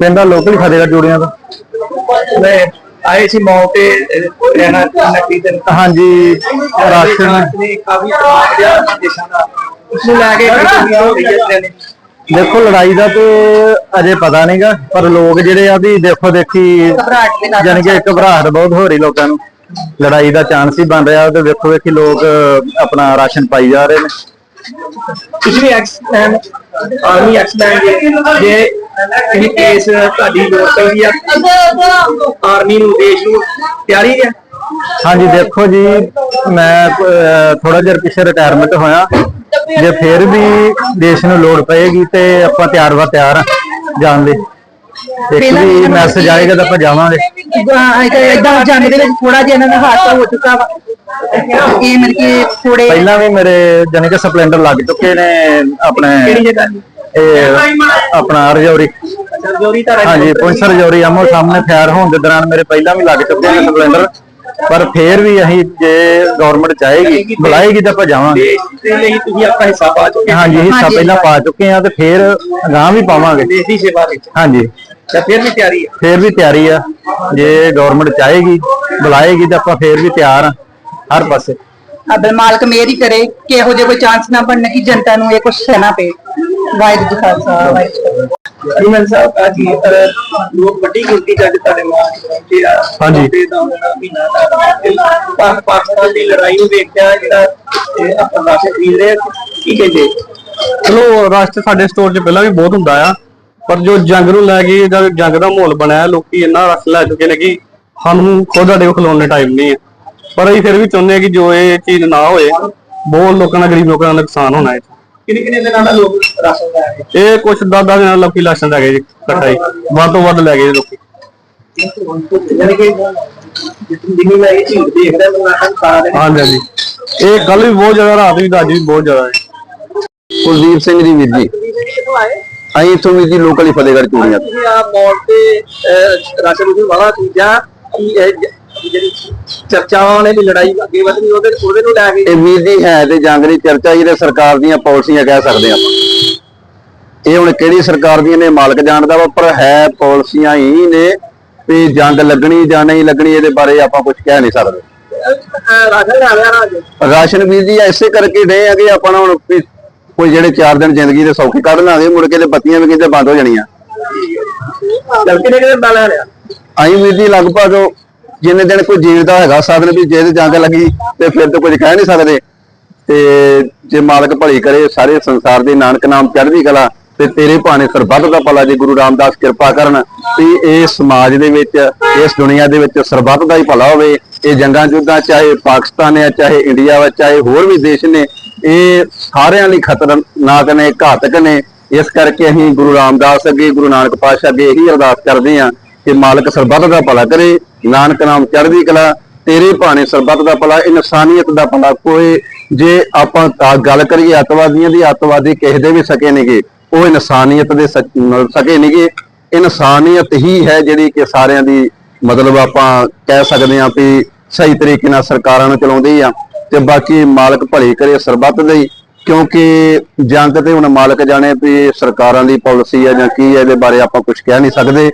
ਪਿੰਡ ਦਾ ਲੋਕਲ ਫਤਿਹਗੜ੍ਹ ਜੋੜੀਆਂ ਦਾ। ਮੈਂ ਆਏ ਸੀ ਮੌਕੇ ਰਹਿਣਾ ਨਕਲੀ ਦਿਨ ਹਾਂਜੀ ਰਾਸ਼ਨ। ਨੇ ਕਾਫੀ ਸਮਾਜ ਦੇ ਦੇਸ਼ਾਂ ਦਾ। ਉਸ ਨੂੰ ਲੈ ਕੇ ਹੋ ਨੇ। ਦੇਖੋ ਲੜਾਈ ਦਾ ਤੇ ਅਜੇ ਪਤਾ ਨਹੀਂਗਾ ਪਰ ਲੋਕ ਜਿਹੜੇ ਆ ਵੀ ਦੇਖੋ ਦੇਖੀ ਜਾਣੀ ਕਿ ਘਬਰਾਹਟ। ਬਹੁਤ ਹੋ ਰਹੀ ਲੋਕਾਂ ਨੂੰ। ਲੜਾਈ ਦਾ ਚਾਂਸ ਹੀ ਬਣ ਰਿਹਾ ਤੇ ਵੇਖੋ ਵੇਖੀ ਲੋਕ ਆਪਣਾ ਰਾਸ਼ਨ ਪਾਈ ਜਾ ਰਹੇ ਨੇ। ਵੀ ਐਕਸਮੈਨ ਆਰਮੀ ਐਕਸਮੈਨ ਜੇ ਇਹ ਕੇਸ ਤੁਹਾਡੀ ਲੋੜ ਪਈ ਆ? ਆਰਮੀ ਨੂੰ ਦੇਸ਼ ਨੂੰ ਤਿਆਰੀ ਹੈ ਹਾਂਜੀ ਦੇਖੋ ਜੀ ਮੈਂ ਥੋੜਾ ਜਿਹਾ ਪਿੱਛੇ ਰਿਟਾਇਰਮੈਂਟ ਹੋਇਆ। ਜੇ ਫਿਰ ਵੀ ਦੇਸ਼ ਨੂੰ ਲੋੜ ਪਏਗੀ ਤੇ ਆਪਾਂ ਤਿਆਰ ਵਾ ਤਿਆਰ ਆ ਜਾਣ ਲਈ। ਇੱਕ ਵੀ ਮੈਸੇਜ ਆਏਗਾ ਤਾਂ ਆਪਾਂ ਜਾਵਾਂਗੇ। ਇਦਾਂ ਜੰਗ ਦੇ ਵਿੱਚ ਥੋੜਾ ਜਿਹਾ ਇਹਨਾਂ ਦਾ ਹਾਦਸਾ ਹੋ ਚੁੱਕਾ ਵਾ। ਇਹ ਮਤਲਬ ਕਿ ਥੋੜੇ ਪਹਿਲਾਂ ਵੀ ਮੇਰੇ ਜਾਨੀ ਕਿ ਸਪਲੈਂਡਰ ਲੱਗ ਚੁੱਕੇ ਨੇ ਆਪਣੇ ਕਿਹੜੀ ਜਗ੍ਹਾ? ਦੀ ਇਹ ਆਪਣਾ ਰਜੌਰੀ। ਸਰਜੋਰੀ ਤਾਂ ਹਾਂਜੀ ਪੁੰਛ ਰਜੌਰੀ ਆਮੋ ਸਾਹਮਣੇ ਫਾਇਰ ਹੋਣ ਦੇ ਦੌਰਾਨ ਮੇਰੇ ਪਹਿਲਾਂ ਵੀ ਲੱਗ ਚੁੱਕੇ ਨੇ ਸਪਲੈਂਡਰ। ਪਰ ਫੇਰ ਵੀ ਅਸੀਂ ਜੇ ਗਵਰਨਮੈਂਟ ਚਾਹੇਗੀ ਬੁਲਾਏਗੀ ਤਾਂ ਆਪਾਂ ਜਾਵਾਂਗੇ। ਦੇ ਲਈ ਤੁਸੀਂ ਆਪਣਾ ਹਿੱਸਾ ਪਾ ਚੁੱਕੇ ਹੋ। ਹਾਂਜੀ ਹਿੱਸਾ ਪਹਿਲਾਂ ਪਾ ਚੁੱਕੇ ਆ ਤੇ ਫੇਰ ਅਗਾਂਹ ਵੀ ਪਾਵਾਂਗੇ। ਦੇਸ਼ ਦੀ ਸੇਵਾ ਵਿੱਚ। ਹਾਂਜੀ। ਤਾਂ ਫਿਰ ਵੀ ਤਿਆਰੀ ਹੈ ਫੇਰ ਵੀ ਤਿਆਰੀ ਆ। ਜੇ ਗਵਰਨਮੈਂਟ ਚਾਹੇਗੀ ਬੁਲਾਏਗੀ ਤਾਂ ਆਪਾਂ ਫੇਰ ਵੀ ਤਿਆਰ ਆ। ਹਰ ਪਾਸੇ। ਅਬਲ ਮਾਲਕ ਮੇਰ ਹੀ ਕਰੇ ਕਿ ਇਹੋ ਜਿਹਾ ਕੋਈ ਚਾਂਸ ਨਾ ਬਣਨ ਕਿ ਜਨਤਾ ਨੂੰ ਇਹ ਕੁਝ ਸਹਿਣਾ ਪਏ। ਵਾਹਿਗੁਰੂ ਜੀ ਕਾ ਖਾਲਸਾ ਵਾਹਿਗੁਰੂ ਕੀ। ਅਰਮਨ ਸਾਹਿਬ ਅੱਜ ਲੋਕ ਵੱਡੀ ਗਿਣਤੀ ਚ ਅੱਜ ਤੁਹਾਡੇ ਮਾਂ ਆ। ਹਾਂਜੀ। ਤੇ ਦਾ ਮਹੀਨਾ ਦਾ ਪਾਕ- ਪਾਕਿਸਤਾਨ ਦੀ ਲੜਾਈ ਨੂੰ ਵੇਖਦਿਆਂ ਜਿਹੜਾ ਇਹ ਆਪਾਂ ਰਾਸ਼ਨ ਖਰੀਦ ਰਹੇ ਕੀ ਕਹਿੰਦੇ? ਚਲੋ ਰਸ਼ ਤੇ ਸਾਡੇ ਸਟੋਰ 'ਚ ਪਹਿਲਾਂ ਵੀ ਬਹੁਤ ਹੁੰਦਾ ਆ ਪਰ ਜੋ ਜੰਗ ਨੂੰ ਲੈ ਕੇ ਜਦ ਜੰਗ ਦਾ ਮਾਹੌਲ ਬਣਿਆ ਲੋਕੀ ਇੰਨਾ ਰਸ਼ ਲੈ ਚੁੱਕੇ ਨੇ ਕਿ ਸਾਨੂੰ ਖੁਦ ਸਾਡੇ ਕੋਲ ਖਲੋਣ ਦਾ ਟਾਈਮ ਨਹੀਂ ਹੈ ਪਰ ਅਸੀਂ ਫਿਰ ਵੀ ਚਾਹੁੰਦੇ ਹਾਂ ਕਿ ਜੋ ਇਹ ਚੀਜ਼ ਨਾ ਹੋਏ ਬਹੁਤ ਲੋਕਾਂ ਦਾ ਗਰੀਬ ਲੋਕਾਂ ਦਾ ਨੁਕਸਾਨ ਹੋਣਾ ਹੈ ਕਿੰਨੇ ਕਿੰਨੇ ਦਿਨਾਂ ਦਾ ਲੋਕ ਰਾਸ਼ਨ ਲੈ ਰਹੇ ਇਹ ਕੁਝ ਦਾਦਾ ਦੇ ਨਾਲ ਲੋਕੀ ਲਾਸ਼ਾਂ ਲੈ ਗਏ ਜੀ ਇਕੱਠਾ ਹੀ ਵੱਧ ਤੋਂ ਵੱਧ ਲੈ ਗਏ ਜੀ ਲੋਕੀ। ਨਾ ਦਿਨ ਹਾਂਜੀ ਹਾਂਜੀ। ਇਹ ਕੱਲ ਵੀ ਬਹੁਤ ਜ਼ਿਆਦਾ ਰਾਤ ਵੀ ਤੇ ਅੱਜ ਵੀ ਬਹੁਤ ਜ਼ਿਆਦਾ ਹੈ। ਕੁਲਦੀਪ ਸਿੰਘ ਜੀ ਵੀਰ ਜੀ। ਅਸੀਂ ਇੱਥੋਂ ਵੀਰ ਜੀ ਲੋਕਲ ਹੀ ਫਤਿਹਗੜ੍ਹ ਚੂੜੀਆਂ ਤੋਂ। ਤੁਸੀਂ ਆ ਮੌਲ ਤੇ ਰਾਸ਼ਨ ਦੀ ਵਾਲਾ ਚੀਜ਼ਾਂ ਕੀ ਇਹ ਜ- ਜਿਹੜੀ ਚਰਚਾਵਾਂ ਨੇ ਵੀ ਲੜਾਈ ਅੱਗੇ ਵਧਣੀ ਉਹਦੇ ਉਹਦੇ ਨੂੰ ਲੈ ਕੇ ਇਹ ਵੀਰ ਜੀ ਹੈ ਤੇ ਜੰਗ ਦੀ ਚਰਚਾ ਜਿਹੜੇ ਸਰਕਾਰ ਦੀਆਂ ਪਾਲਿਸੀਆਂ ਕਹਿ ਸਕਦੇ ਆਪਾਂ। ਇਹ ਹੁਣ ਕਿਹੜੀ ਸਰਕਾਰ ਦੀਆਂ ਨੇ ਮਾਲਕ ਜਾਣਦਾ ਵਾ ਪਰ ਹੈ ਪਾਲਿਸੀਆਂ ਹੀ ਨੇ ਵੀ ਜੰਗ ਲੱਗਣੀ ਜਾਂ ਨਹੀਂ ਲੱਗਣੀ ਇਹਦੇ ਬਾਰੇ ਆਪਾਂ ਕੁਝ ਕਹਿ ਨਹੀਂ ਸਕਦੇ। ਅਹ, ਰਾਸ਼ਨ ਵੀਰ ਜੀ ਐਸੇ ਕਰਕੇ ਡੇ ਆ ਕਿ ਆਪਾਂ ਨੂੰ ਹੁਣ ਵੀ ਕੋਈ ਜਿਹੜੇ 4 ਦਿਨ ਜ਼ਿੰਦਗੀ ਦੇ ਸੌਖੇ ਕੱਢ ਲਾਂਗੇ ਮੁੜ ਕੇ ਤੇ ਬੱਤੀਆਂ ਵੀ ਕਿਤੇ ਬੰਦ ਹੋ ਜਾਣੀਆਂ। ਚਲ ਕਿਨੇ ਕਿਨੇ ਦਾ ਲੈ ਲਿਆ? ਆਈ ਵੀਰ ਜੀ ਲਗਭਗ ਜਿੰਨੇ ਦਿਨ ਕੋਈ ਜੀਵਦਾ ਹੈਗਾ ਸਾਧਨ ਵੀ ਜੇ ਤੇ ਜੰਗ ਲੱਗੀ ਤੇ ਫਿਰ ਤਾਂ ਕੁਝ ਕਹਿ ਨਹੀਂ ਸਕਦੇ। ਤੇ ਜੇ ਮਾਲਕ ਭਲੀ ਕਰੇ, ਸਾਰੇ ਸੰਸਾਰ ਦੇ ਨਾਨਕ ਨਾਮ ਚੜ੍ਹਦੀ ਕਲਾ ਤੇ ਤੇਰੇ ਭਾਣੇ ਸਰਬੱਤ ਦਾ ਭਲਾ ਜੇ ਗੁਰੂ ਰਾਮਦਾਸ ਕਿਰਪਾ ਕਰਨ ਤੇ ਇਹ ਸਮਾਜ ਦੇ ਵਿੱਚ, ਇਸ ਦੁਨੀਆ ਦੇ ਵਿੱਚ ਸਰਬੱਤ ਦਾ ਹੀ ਭਲਾ ਹੋਵੇ। ਇਹ ਜੰਗਾਂ ਜੁੱਦਾਂ ਚਾਹੇ ਪਾਕਿਸਤਾਨ ਹੈ ਚਾਹੇ ਇੰਡੀਆ ਵਾ, ਚਾਹੇ ਹੋਰ ਵੀ ਦੇਸ਼ ਨੇ, ਇਹ ਸਾਰਿਆਂ ਲਈ ਖਤਰਨਾਕ ਨੇ, ਘਾਤਕ ਨੇ। ਇਸ ਕਰਕੇ ਅਸੀਂ ਗੁਰੂ ਰਾਮਦਾਸ ਅੱਗੇ, ਗੁਰੂ ਨਾਨਕ ਪਾਤਸ਼ਾਹ ਅੱਗੇ ਇਹੀ ਅਰਦਾਸ ਕਰਦੇ ਹਾਂ ਕਿ ਮਾਲਕ ਸਰਬੱਤ ਦਾ ਭਲਾ ਕਰੇ, ਨਾਨਕ ਨਾਮ ਚੜ੍ਹਦੀ ਕਲਾ, ਤੇਰੇ ਭਾਣੇ ਸਰਬੱਤ ਦਾ ਭਲਾ ਇਨਸਾਨੀਅਤ ਦਾ ਭਲਾ ਕੋਈ, ਜੇ ਆਪਾਂ ਗੱਲ ਕਰੀਏ ਅੱਤਵਾਦੀਆਂ ਦੀ, ਅੱਤਵਾਦੀ ਕਿਸੇ ਦੇ ਵੀ ਸਕੇ ਨਹੀਂਗੇ, ਉਹ ਇਨਸਾਨੀਅਤ ਦੇ ਸਕੇ ਨਹੀਂਗੇ। ਇਨਸਾਨੀਅਤ ਹੀ ਹੈ ਜਿਹੜੀ ਕਿ ਸਾਰਿਆਂ ਦੀ ਮਤਲਬ ਆਪਾਂ ਕਹਿ ਸਕਦੇ ਹਾਂ ਵੀ ਸਹੀ ਤਰੀਕੇ ਨਾਲ ਸਰਕਾਰਾਂ ਨੂੰ ਚਲਾਉਂਦੀ ਆ। ਤੇ ਬਾਕੀ ਮਾਲਕ ਭਲੀ ਕਰੇ ਸਰਬੱਤ ਦੇ ਕਿਉਂਕਿ ਜਾਂ ਕਿਤੇ ਹੁਣ ਮਾਲਕ ਜਾਣੇ ਵੀ ਸਰਕਾਰਾਂ ਦੀ ਪਾਲਿਸੀ ਹੈ ਜਾਂ ਕੀ ਹੈ ਇਹਦੇ ਬਾਰੇ ਆਪਾਂ ਕੁਝ ਕਹਿ ਨਹੀਂ ਸਕਦੇ।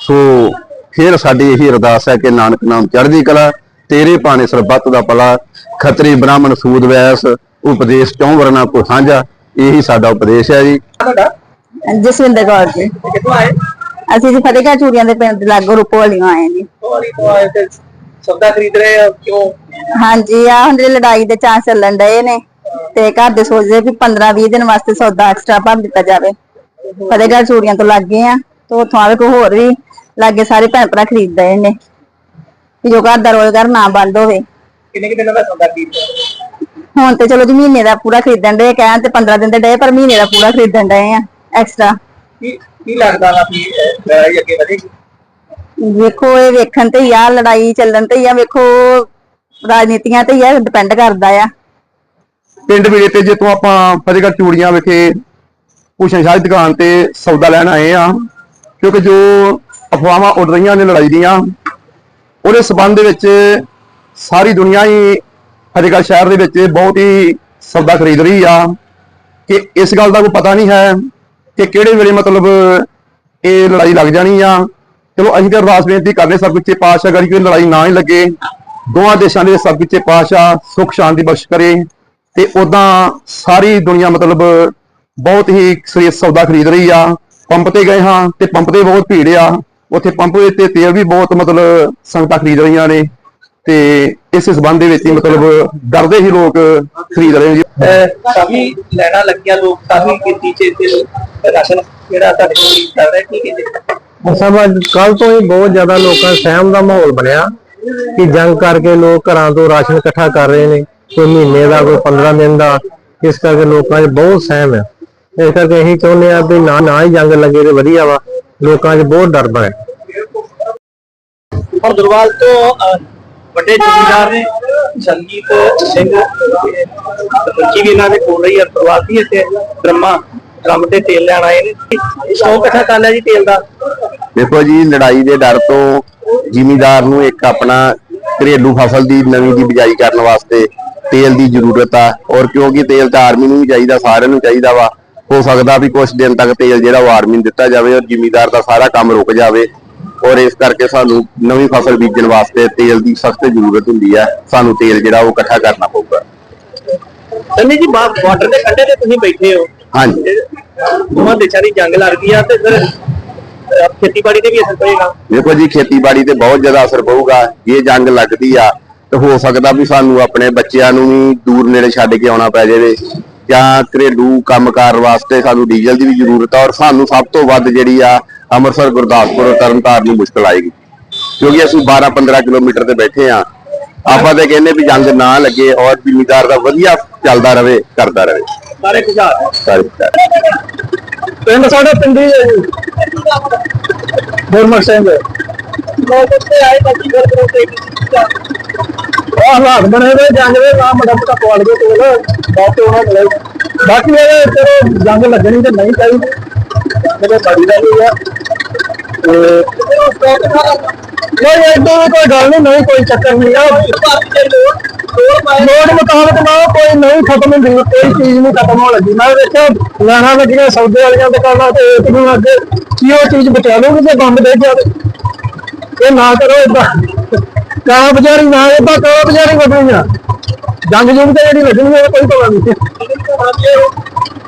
ਸੋ ਫਿਰ ਸਾਡੀ ਇਹੀ ਅਰਦਾਸ ਹੈ ਕਿ ਨਾਨਕ ਨਾਮ ਚੜ੍ਹਦੀ ਕਲਾ ਤੇਰੇ ਭਾਣੇ ਸਰਬੱਤ ਦਾ ਭਲਾ ਖੱਤਰੀ ਬ੍ਰਾਹਮਣ ਸੂਦ ਵੈਸ ਉਪਦੇਸ਼ ਚੌਂ ਵਰਨਾ ਕੋ ਸਾਂਝਾ ਇਹੀ ਸਾਡਾ ਉਪਦੇਸ਼ ਹੈ ਜੀ। ਤੁਹਾਡਾ? ਜਸਵਿੰਦਰ ਕੌਰ ਜੀ। ਕਿੱਥੋਂ ਆਏ? ਅਸੀਂ ਜੀ ਫਤਿਹਗੜ੍ਹ ਚੂੜੀਆਂ ਦੇ ਪਿੰਡ ਲਾਗੋ ਰੂਪੋਲੀਆਂ ਆਏ ਜੀ ਹੋਰੀ ਤੋਂ ਆਏ ਤੇ ਸੌਦਾ ਖਰੀਦ ਰਹੇ ਆ ਕਿਉਂ? ਹਾਂਜੀ ਆ ਹੁਣ ਜਿਹੜੀ ਲੜਾਈ ਦੇ ਚਾਂਸ ਚੱਲਣ ਡਏ ਨੇ ਤੇ ਘਰ ਦੇ ਸੋਚਦੇ ਵੀ 15 20 ਦਿਨ ਵਾਸਤੇ ਸੌਦਾ ਐਕਸਟਰਾ ਭਰ ਦਿੱਤਾ ਜਾਵੇ। ਫਤਿਹਗੜ੍ਹ ਚੂੜੀਆਂ ਤੋਂ ਲੱਗੇ ਆ। ਤੇ ਉੱਥੋਂ ਆਵੇ ਕੋਈ ਹੋਰ ਵੀ ਲਾਗੇ ਸਾਰੇ ਭੈਣ ਭਰਾ ਖਰੀਦ ਰਹੇ ਨੇ। ਵੀ ਜੋ ਘਰ ਦਾ ਰੋਜ਼ਗਾਰ ਨਾ ਬੰਦ ਹੋਵੇ। ਕਿੰਨੇ ਕਿ ਦਿਨਾਂ ਦਾ ਸੌਦਾ ਖਰੀਦ ਰਹੇ ਹੁਣ ਤੇ ਚਲੋ ਜੀ ਮਹੀਨੇ ਦਾ ਪੂਰਾ ਖਰੀਦਣ ਡਏ ਕਹਿਣ ਤੇ 15 ਦਿਨ ਦੇ ਡਏ ਪਰ ਮਹੀਨੇ ਦਾ ਪੂਰਾ ਖਰੀਦਣ ਡਏ ਆ ਐਕਸਟਰਾ ਕੀ ਕੀ ਲੱਗਦਾ ਵਾ ਕਿ ਇਹ ਲੜਾਈ ਅੱਗੇ ਵਧੇਗੀ? ਵੇਖੋ ਇਹ ਵੇਖਣ ਤੇ ਹੀ ਆ ਲੜਾਈ ਚੱਲਣ ਤੇ ਹੀ ਆ ਵੇਖੋ ਰਾਜਨੀਤੀਆਂ ਤੇ ਹੀ ਆ ਡਿਪੈਂਡ ਕਰਦਾ ਆ। ਪਿੰਡ ਵੇਲੇ ਤੇ ਜੇ ਤੋਂ ਆਪਾਂ ਫਤਿਹਗੜ੍ਹ ਚੂੜੀਆਂ ਵਿਖੇ ਭੂਸ਼ਣ ਸ਼ਾਹ ਦੀ ਦੁਕਾਨ ਤੇ ਸੌਦਾ ਲੈਣ ਆਏ ਆ ਕਿਉਂਕਿ ਜੋ ਅਫਵਾਹਾਂ ਉੱਡ ਰਹੀਆਂ ਨੇ ਲੜਾਈ ਦੀਆਂ, ਉਹਦੇ ਸਬੰਧ ਦੇ ਵਿੱਚ ਸਾਰੀ ਦੁਨੀਆ ਹੀ ਫਤਿਹਗੜ੍ਹ ਸ਼ਹਿਰ ਦੇ ਵਿੱਚ ਬਹੁਤ ਹੀ ਸੌਦਾ ਖਰੀਦ ਰਹੀ ਆ ਕਿ ਇਸ ਗੱਲ ਦਾ ਕੋਈ ਪਤਾ ਨਹੀਂ ਹੈ ਕਿ ਕਿਹੜੇ ਵੇਲੇ ਮਤਲਬ ਇਹ ਲੜਾਈ ਲੱਗ ਜਾਣੀ ਆ। ਚਲੋ, ਅਸੀਂ ਤਾਂ ਅਰਦਾਸ ਬੇਨਤੀ ਕਰਦੇ ਸਭ ਕੁੱਚੇ ਪਾਤਸ਼ਾਹ ਗੜੀ ਕਿ ਲੜਾਈ ਨਾ ਹੀ ਲੱਗੇ। ਦੋਵਾਂ ਦੇਸ਼ਾਂ ਦੇ ਸਭ ਕੁੱਚੇ ਪਾਤਸ਼ਾਹ ਸੁਖ, ਸ਼ਾਂਤੀ, ਬਖਸ਼ ਕਰੇ ਤੇ ਉਦਾਂ ਸਾਰੀ ਦੁਨੀਆ ਮਤਲਬ ਬਹੁਤ ਹੀ ਸਰੀਰ ਸੌਦਾ ਖਰੀਦ ਰਹੀ ਆ। ਪੰਪ ਤੇ ਗਏ ਹਾਂ ਤੇ ਪੰਪ ਤੇ ਬਹੁਤ ਭੀੜ ਆ। ਉੱਥੇ ਪੰਪ ਤੇ ਤੇਲ ਵੀ ਬਹੁਤ ਮਤਲਬ ਸੰਗਤਾਂ ਖਰੀਦ ਰਹੀਆਂ ਨੇ ਤੇ ਇਸ ਸਬੰਧ ਦੇ ਵਿੱਚ ਹੀ ਮਤਲਬ ਡਰਦੇ ਹੀ ਲੋਕ ਖਰੀਦ ਰਹੇ ਜੀ ਕਾਫੀ ਲੈਣਾ ਲੱਗਿਆ ਲੋਕ ਕਾਫੀ ਚ ਇੱਥੇ ਰਾਸ਼ਨ ਜਿਹੜਾ ਤੁਹਾਡੇ ਕੋਲ ਚੱਲ ਰਿਹਾ ਕੀ ਕਹਿੰਦੇ? ਸਭ ਕੱਲ ਤੋਂ ਹੀ ਬਹੁਤ ਜ਼ਿਆਦਾ ਲੋਕਾਂ ਸਹਿਮ ਦਾ ਮਾਹੌਲ ਬਣਿਆ ਕਿ ਜੰਗ ਕਰਕੇ ਲੋਕ ਘਰਾਂ ਤੋਂ ਰਾਸ਼ਨ ਇਕੱਠਾ ਕਰ ਰਹੇ ਨੇ ਕੋਈ ਮਹੀਨੇ ਦਾ ਕੋਈ 15 ਦਿਨ ਦਾ। ਇਸ ਕਰਕੇ ਲੋਕਾਂ 'ਚ ਬਹੁਤ ਸਹਿਮ ਹੈ ਇਸ ਕਰਕੇ ਅਸੀਂ ਚਾਹੁੰਦੇ ਆ ਵੀ ਨਾ ਨਾ ਹੀ ਜੰਗ ਲੱਗੇ ਤੇ ਵਧੀਆ ਵਾ। ਲੋਕਾਂ 'ਚ ਬਹੁਤ ਡਰ ਬਣੇ ਔਰ ਦਰਬਾਰ ਤੋਂ ਵੱਡੇ ਜ਼ਿਮੀਂਦਾਰ ਨੇ ਸੰਗੀਤ ਸਿੰਘ ਬੱਚੀ ਵੀ ਇਹਨਾਂ ਦੇ ਕੋਲ ਰਹੀ ਹੈ ਦਰਬਾਰ ਦੀ ਇੱਥੇ ਡਰਮਾ ਡਰਮ ਤੇ ਤੇਲ ਲੈਣ ਆਏ ਨੇ। ਸੌ ਇਕੱਠਾ ਕਰ ਲਿਆ ਜੀ ਤੇਲ ਦਾ? ਦੇਖੋ ਜੀ ਲੜਾਈ ਦੇ ਡਰ ਤੋਂ ਜ਼ਿਮੀਦਾਰ ਨੂੰ ਇੱਕ ਆਪਣਾ ਘਰੇਲੂ ਫਸਲ ਦੀ ਨਵੀਂ ਦੀ ਬਿਜਾਈ ਕਰਨ ਵਾਸਤੇ ਤੇਲ ਦੀ ਜ਼ਰੂਰਤ ਆ। ਔਰ ਕਿਉਂਕਿ ਤੇਲ ਤਾਂ ਆਰਮੀ ਨੂੰ ਵੀ ਚਾਹੀਦਾ ਸਾਰਿਆਂ ਨੂੰ ਚਾਹੀਦਾ ਵਾ। ਹੋ ਸਕਦਾ ਵੀ ਕੁਝ ਦਿਨ ਤੱਕ ਤੇਲ ਜਿਹੜਾ ਨੂੰ ਦਿੱਤਾ ਜਾਵੇ ਔਰ ਜ਼ਿਮੀਦਾਰ ਦਾ ਸਾਰਾ ਕੰਮ ਰੁਕ ਜਾਵੇ ਔਰ ਇਸ ਕਰਕੇ ਸਾਨੂੰ ਨਵੀਂ ਫਸਲ ਬੀਜਣ ਵਾਸਤੇ ਤੇਲ ਦੀ ਸਖਤ ਜ਼ਰੂਰਤ ਹੁੰਦੀ ਹੈ ਸਾਨੂੰ ਤੇਲ ਜਿਹੜਾ ਉਹ ਇਕੱਠਾ ਕਰਨਾ ਪਊਗਾ। ਸੰਨੀ ਜੀ ਬਾਰਡਰ ਦੇ ਕੰਢੇ ਤੇ ਤੁਸੀਂ ਬੈਠੇ ਹੋ। ਹਾਂਜੀ। ਦੋਵਾਂ ਦੇਸ਼ਾਂ ਦੀ ਜੰਗ ਲੱਗ ਗਈ ਆ ਤੇ ਫਿਰ ਖੇਤੀਬਾੜੀ ਤੇ ਵੀ ਅਸਰ ਪਏਗਾ ਦੇਖੋ ਜੀ ਖੇਤੀਬਾੜੀ ਤੇ ਬਹੁਤ ਜ਼ਿਆਦਾ ਅਸਰ ਪਊਗਾ। ਜੇ ਜੰਗ ਲੱਗਦੀ ਆ ਤੇ ਹੋ ਸਕਦਾ ਵੀ ਸਾਨੂੰ ਆਪਣੇ ਬੱਚਿਆਂ ਨੂੰ ਵੀ ਦੂਰ ਨੇੜੇ ਛੱਡ ਕੇ ਆਉਣਾ ਪੈ ਜਾਵੇ। ਜਾਂ ਘਰੇਲੂ ਕੰਮਕਾਰ ਵਾਸਤੇ ਸਾਨੂੰ ਡੀਜ਼ਲ ਦੀ ਵੀ ਜ਼ਰੂਰਤ ਆ ਔਰ ਸਾਨੂੰ ਸਭ ਤੋਂ ਵੱਧ ਜਿਹੜੀ ਆ ਅੰਮ੍ਰਿਤਸਰ ਗੁਰਦਾਸਪੁਰ ਤਰਨਤਾਰਨ ਨੂੰ ਮੁਸ਼ਕਲ ਆਏਗੀ। ਕਿਉਂਕਿ ਅਸੀਂ 12-15 ਕਿਲੋਮੀਟਰ ਤੇ ਬੈਠੇ ਆ। ਆਪਾਂ ਤੇ ਕਹਿੰਦੇ ਵੀ ਜੰਗ ਨਾ ਲੱਗੇ ਔਰ ਜ਼ਿਮੀਦਾਰ ਦਾ ਵਧੀਆ ਚੱਲਦਾ ਰਵੇ ਕਰਦਾ ਰਵੇ। ਸਾਰੇ ਖੁਸ਼ਹਾਲ ਸਾਰੇ ਪਿੰਡ ਸਾਡਾ ਪਿੰਡੀ ਹੈ ਜੀ। ਗੁਰਮੁਖ ਸਿੰਘ। ਲੋਕ ਉੱਤੇ ਆਏ ਬਾਕੀ ਫਿਰ ਕਰੋ ਤੇ ਹਾਲਾਤ ਬਣੇ ਹੋਏ ਜੰਗ ਦੇ ਨਾ ਮੜਾ ਮੋਟਾ ਪਵਾਲ ਗਏ ਬਹੁਤ ਉਹਨਾਂ ਮਿਲੇ ਬਾਕੀ ਇਹ ਚਲੋ ਜੰਗ ਲੱਗਣੀ ਤੇ ਨਹੀਂ ਚਾਹੀਦੀ ਮੇਰੇ ਬੜੀ ਦਾ ਵੀ ਆ। ਤੇ ਨਹੀਂ ਏਦਾਂ ਕੋਈ ਗੱਲ ਨਹੀਂ ਨਹੀਂ, ਕੋਈ ਚੱਕਰ ਨਹੀਂ ਆ। ਲੋੜ ਮੁਤਾਬਕ ਨਾ ਕੋਈ ਨਹੀਂ ਖਤਮ ਹੁੰਦੀ, ਕੋਈ ਚੀਜ਼ ਨਹੀਂ ਖਤਮ ਹੋਣ ਲੱਗੀ। ਮੈਂ ਵੇਖਿਆ, ਲੈਣਾ ਲੱਗੀਆਂ ਸੌਦੇ ਵਾਲੀਆਂ ਦੁਕਾਨਾਂ ਤੇ ਇੱਕ ਨੂੰ ਅੱਗੇ ਕੀ ਉਹ ਚੀਜ਼ ਬਚਾ ਲਓਗੇ ਜੇ ਬੰਦ ਦੇ ਗਿਆ ਤੇ ਇਹ ਨਾ ਕਰੋ ਏਦਾਂ। ਕਾਂ ਬਜ਼ਾਰੀ ਨਾ, ਏਦਾਂ ਕਰੋ ਬਜ਼ਾਰੀ ਆ। ਜੰਗ ਜੁਗ ਤੇ ਜਿਹੜੀ ਲੱਗਣੀ ਉਹ ਕੋਈ ਪਤਾ ਨਹੀਂ।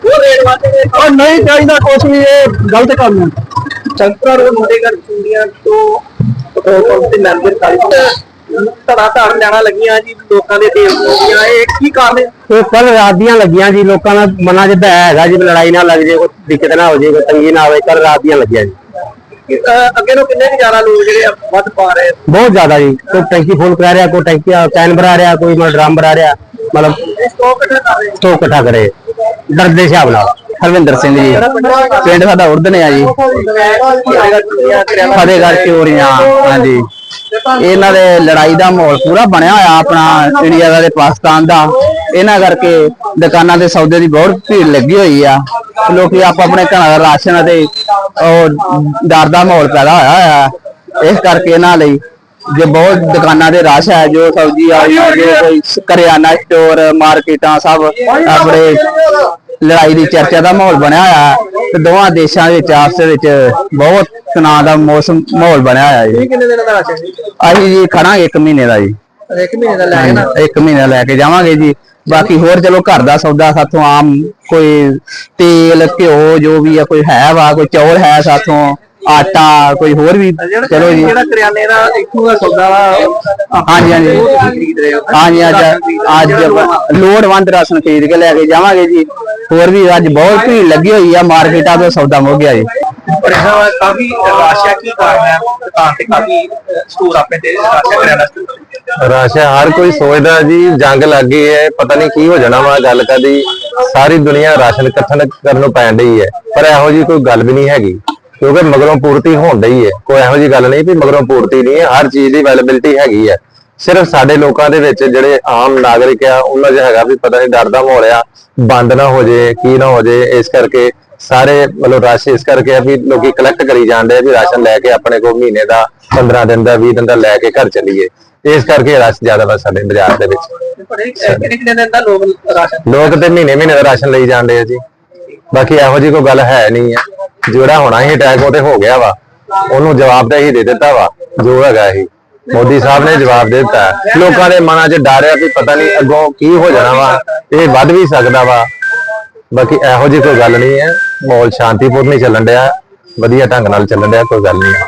ਉਹ ਰੇਡ ਵਾਤੇ ਨਹੀਂ ਚਾਹੀਦਾ ਕੁਛ ਵੀ ਇਹ ਗਲਤ ਕੰਮ ਹੈ। ਚੰਕਰ ਉਹ ਮੁੰਡੇ ਘਰ ਚੂੜੀਆਂ ਤੋਂ ਪੈਟਰੋਲ ਤੇ ਮੈਨੇਜਰ ਕਾਲੀ ਧੜਾ ਧੜ ਲੈਣਾ ਲੱਗੀਆਂ ਜੀ ਲੋਕਾਂ ਦੇ ਤੇਲ ਦੀਆਂ ਇਹ ਕੀ ਕਾਰਨ ਹੈ? ਇਹ ਕੱਲ ਰਾਤ ਦੀਆਂ ਲੱਗੀਆਂ ਜੀ ਲੋਕਾਂ ਦਾ ਮਨਾਂ ਭੈ ਹੈਗਾ ਜੀ ਲੜਾਈ ਨਾ ਲੱਗ ਜੇ ਕੋਈ ਦਿੱਕਤ ਨਾ ਹੋ ਜੇ ਕੋਈ ਤੰਗੀ ਨਾ ਹੋਵੇ ਕੱਲ ਰਾਤ ਦੀਆਂ ਲੱਗੀਆਂ ਜੀ। ਅੱਗੇ ਨੂੰ ਕਿੰਨੇ ਜ਼ਿਆਦਾ ਲੋਕ ਜਿਹੜੇ ਵੱਧ ਪਾ ਰਹੇ? ਬਹੁਤ ਜ਼ਿਆਦਾ ਜੀ। ਕੋਈ ਟੈਂਕੀ ਫੁੱਲ ਕਰਾ ਰਿਹਾ ਕੋਈ ਟੈਂਕੀ ਕੈਨ ਭਰਾ ਰਿਹਾ ਕੋਈ ਮਤਲਬ ਡਰਮ ਭਰਾ ਰਿਹਾ ਮਤਲਬ ਸਟਾਕ ਇਕੱਠਾ ਕਰ ਰਹੇ। ਸਟੋਕ ਇਕੱਠਾ ਕਰੇ ਡਰ ਦੇ ਹਿਸਾਬ ਨਾਲ। ਹਰਵਿੰਦਰ ਸਿੰਘ ਜੀ ਪਿੰਡ ਸਾਡਾ ਉਰਦਨ ਆ ਜੀ। ਫਤਿਹਗੜ੍ਹ ਚੋਰੀਆਂ ਹਾਂਜੀ। ਇਹਨਾਂ ਦੇ ਲੜਾਈ ਦਾ ਮਾਹੌਲ ਪੂਰਾ ਬਣਿਆ ਹੋਇਆ ਆਪਣਾ ਇੰਡੀਆ ਦਾ ਤੇ ਪਾਕਿਸਤਾਨ ਦਾ। ਇਹਨਾਂ ਕਰਕੇ ਦੁਕਾਨਾਂ ਤੇ ਸੌਦੇ ਦੀ ਬਹੁਤ ਭੀੜ ਲੱਗੀ ਹੋਈ ਆ। ਲੋਕੀ ਆਪ ਆਪਣੇ ਘਰਾਂ ਦਾ ਰਾਸ਼ਨ ਅਤੇ ਉਹ ਡਰ ਦਾ ਮਾਹੌਲ ਪੈਦਾ ਹੋਇਆ ਹੋਇਆ। ਹੈ। ਇਸ ਕਰਕੇ ਇਹਨਾਂ ਲਈ ਜੇ ਬਹੁਤ ਦੁਕਾਨਾਂ ਦੇ ਰਸ਼ ਹੈ ਜੋ ਸਬਜ਼ੀ ਆ ਜੋ ਕੋਈ ਕਰਿਆਨਾ ਸਟੋਰ ਮਾਰਕੀਟਾਂ ਸਭ ਆਪਣੇ ਲੜਾਈ ਦੀ ਚਰਚਾ ਦਾ ਮਾਹੌਲ ਬਣਿਆ ਹੋਇਆ ਹੈ। ਤੇ ਦੋਵਾਂ ਦੇਸ਼ਾਂ ਦੇ ਵਿੱਚ ਆਪਸ ਵਿੱਚ ਬਹੁਤ ਤਣਾਅ ਦਾ ਮੌਸਮ ਮਾਹੌਲ ਬਣਿਆ ਹੋਇਆ ਜੀ। ਇਹ ਕਿੰਨੇ ਦਿਨਾਂ ਦਾ ਰਾਸ਼ਨ ਜੀ? ਅਸੀਂ ਜੀ ਖੜਾਂਗੇ ਇੱਕ ਮਹੀਨੇ ਦਾ ਜੀ। ਇੱਕ ਮਹੀਨੇ ਦਾ ਲੈ ਕੇ ਨਾ। ਇੱਕ ਮਹੀਨਾ ਲੈ ਕੇ ਜਾਵਾਂਗੇ ਜੀ। ਬਾਕੀ ਹੋਰ ਚਲੋ ਘਰ ਦਾ ਸੌਦਾ ਸਾਥੋਂ ਆਮ ਕੋਈ ਤੇਲ ਘਿਓ ਜੋ ਵੀ ਆ ਕੋਈ ਹੈ ਵਾ ਕੋਈ ਚੌਲ ਹੈ ਸਾਥੋਂ ਆਟਾ ਕੋਈ ਹੋਰ ਵੀ ਚਲੋ ਜੀ। ਜਿਹੜਾ ਕਰਿਆਨੇ ਦਾ ਇੱਥੋਂ ਦਾ ਸੌਦਾ ਵਾ ਹਾਂਜੀ ਹਾਂਜੀ। ਹਾਂਜੀ ਅੱਜ ਅੱਜ ਲੋੜਵੰਦ ਰਾਸ਼ਨ ਖਰੀਦ ਕੇ ਲੈ ਕੇ ਜਾਵਾਂਗੇ ਜੀ। ਹੋਰ ਵੀ ਅੱਜ ਬਹੁਤ ਭੀੜ ਲੱਗੀ ਹੋਈ ਆ ਮਾਰਕੀਟਾਂ ਤੋਂ ਸੌਦਾ ਮੁੱਕ ਗਿਆ ਜੀ। ਕਾਫੀ ਰਾਸ਼ਾ ਕੀ ਕਾਰਨ ਹੈ? ਦੁਕਾਨ ਤੇ ਕਾਫੀ ਸਟੋਰ ਆਪਣੇ ਤੇ ਰਾਸ਼ਾ ਕਰਿਆਨਾ store। ਰਾਸ਼ਾ ਹਰ ਕੋਈ ਸੋਚਦਾ ਜੀ, ਜੰਗ ਲੱਗ ਗਈ ਹੈ, ਪਤਾ ਨਹੀਂ ਕੀ ਹੋ ਜਾਣਾ ਵਾ ਗੱਲ ਕਦੀ ਸਾਰੀ ਦੁਨੀਆ ਰਾਸ਼ਨ ਇਕੱਠਾ ਕਰਨ ਨੂੰ ਪੈਣ ਡਈ ਹੈ, ਪਰ ਇਹੋ ਜੀ ਕੋਈ ਗੱਲ ਵੀ ਨਹੀਂ ਹੈਗੀ, ਕਿਉਂਕਿ ਮਗਰੋਂ ਪੂਰਤੀ ਹੋਣ ਡਈ ਹੈ। ਕੋਈ ਇਹੋ ਜੀ ਗੱਲ ਨਹੀਂ ਵੀ ਮਗਰੋਂ ਪੂਰਤੀ ਨਹੀਂ ਹੈ, ਹਰ ਚੀਜ਼ ਦੀ ਅਵੇਲੇਬਿਲਟੀ ਹੈਗੀ ਹੈ। ਸਿਰਫ ਸਾਡੇ ਲੋਕਾਂ ਦੇ ਵਿੱਚ ਜਿਹੜੇ ਆਮ ਨਾਗਰਿਕ ਆ, ਉਹਨਾਂ 'ਚ ਹੈਗਾ ਵੀ ਪਤਾ ਨਹੀਂ ਡਰ ਦਾ ਮਾਹੌਲ ਆ, ਬੰਦ ਨਾ ਹੋ ਜੇ, ਕੀ ਨਾ ਹੋ ਜੇ, ਇਸ ਕਰਕੇ ਸਾਰੇ ਮਤਲਬ ਰਾਸ਼ ਇਸ ਕਰਕੇ ਆ ਵੀ ਲੋਕੀ ਕਲੈਕਟ ਕਰੀ ਜਾਂਦੇ ਆ ਵੀ ਰਾਸ਼ਨ ਲੈ ਕੇ ਆਪਣੇ ਕੋਲ ਮਹੀਨੇ ਦਾ 15 ਦਿਨ ਦਾ 20 ਦਿਨ ਦਾ ਲੈ ਕੇ ਘਰ ਚੱਲੀਏ। ਇਸ ਕਰਕੇ ਰਸ਼ ਜ਼ਿਆਦਾ ਵਾ ਸਾਡੇ ਬਾਜ਼ਾਰ ਦੇ ਵਿੱਚ। ਦਿਨ ਦਾ ਲੋਕ ਰਾਸ਼ਨ? ਲੋਕ ਤੇ ਮਹੀਨੇ ਮਹੀਨੇ ਦਾ ਰਾਸ਼ਨ ਲਈ ਜਾਂਦੇ ਆ ਜੀ। ਬਾਕੀ ਇਹੋ ਜੀ ਕੋਈ ਗੱਲ ਹੈ ਨਹੀਂ ਆ। ਜਿਹੜਾ ਹੋਣਾ ਸੀ ਅਟੈਕ ਉਹ ਤੇ ਹੋ ਗਿਆ ਵਾ। ਉਹਨੂੰ ਜਵਾਬ ਤਾਂ ਹੀ ਦੇ ਦਿੱਤਾ ਵਾ ਜੋ ਹੈਗਾ ਇਹ ਮੋਦੀ ਸਾਹਿਬ ਨੇ ਜਵਾਬ ਦੇ ਦਿੱਤਾ। ਹੈ। ਲੋਕਾਂ ਦੇ ਮਨਾਂ 'ਚ ਡਰ ਆ ਵੀ ਪਤਾ ਨਹੀਂ ਅੱਗੋਂ ਕੀ ਹੋ ਜਾਣਾ ਵਾ। ਇਹ ਵੱਧ ਵੀ ਸਕਦਾ ਵਾ। ਬਾਕੀ ਇਹੋ ਜਿਹੀ ਕੋਈ ਗੱਲ ਨਹੀਂ ਹੈ ਮਾਹੌਲ ਸ਼ਾਂਤੀਪੂਰਨ ਹੀ ਚੱਲਣ ਡਿਆ। ਵਧੀਆ ਢੰਗ ਨਾਲ ਚੱਲਣ ਡਿਆ ਕੋਈ ਗੱਲ ਨਹੀਂ ਹੈ